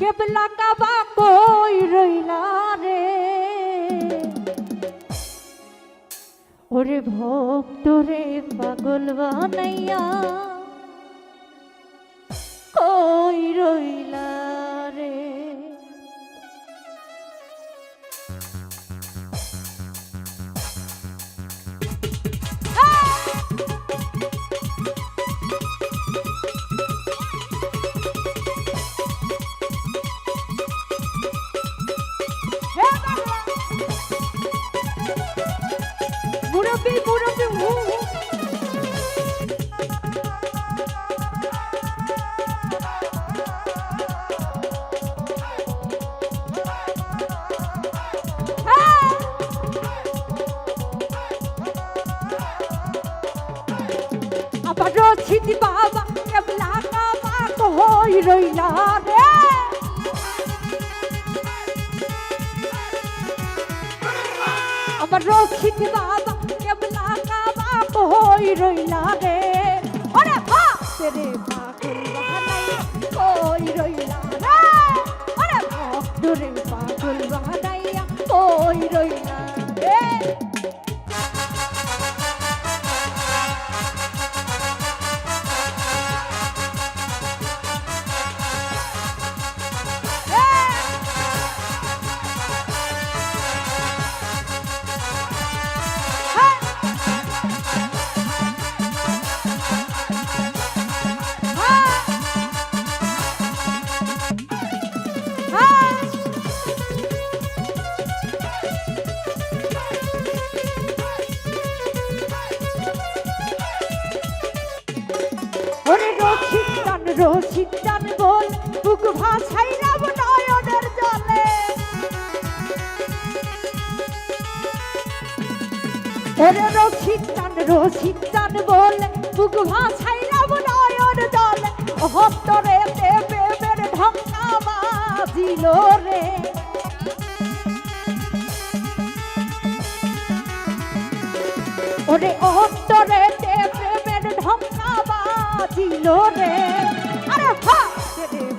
কেবলা কাবা কই রইলা রে? ওরে ভক্ত রে পাগল বানাইয়া আবার রচিত বাবা কেবলা কাবা কই রইলা রে। আমার রক্ষিত বাবা কেবলা কাবা কই রইলা রে। ওরে ভা তেরে পাগল বানাই কই রইলা রে। ওরে ভক্ত রে পাগল বানাইয়া কই রইলা রসিক টান বল, বুক ভাষাই রাব নয়নের জলে। ওরে রসিক টান রসিক টান বল, বুক ভাষাই রাব নয়ন জলে। অহত্তরে তে প্রেমের ঢঙ্কা বাজিল রে। ওরে অন্তরে প্রেমের ঢঙ্কা বাজিল রে। আরে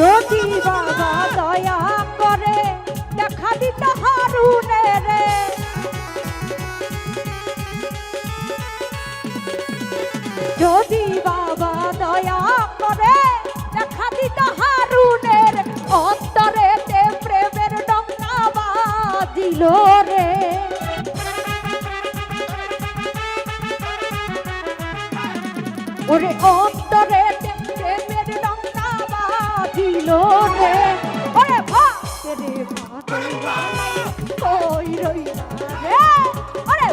যদি বাবা দয়া করে, দেখা দিত হারুনে রে। যদি বাবা দয়া করে, দেখা দিত হারুনের অন্তরে প্রেমের ডঙ্কা বাজিল রে। ওরে অন্তরে বাজিল রে। ওরে ভা রে বানাইয়া কই রইলা রে। ওরে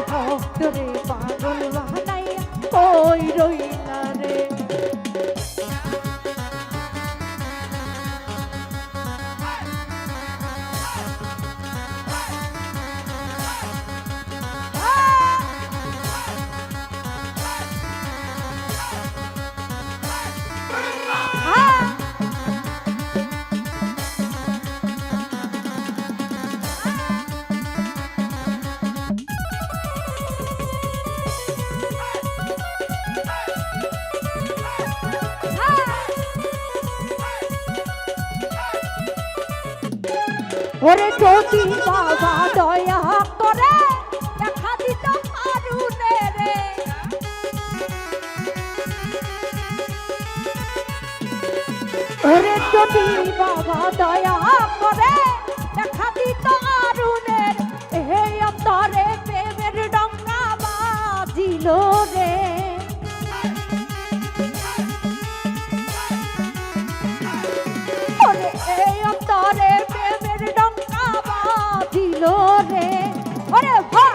ওরে যদি বাবা দয়া করে দেখা দিত ওরে যদি বাবা দয়া করে আরে ভক্তে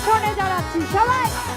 পিছনে যারা সবাই।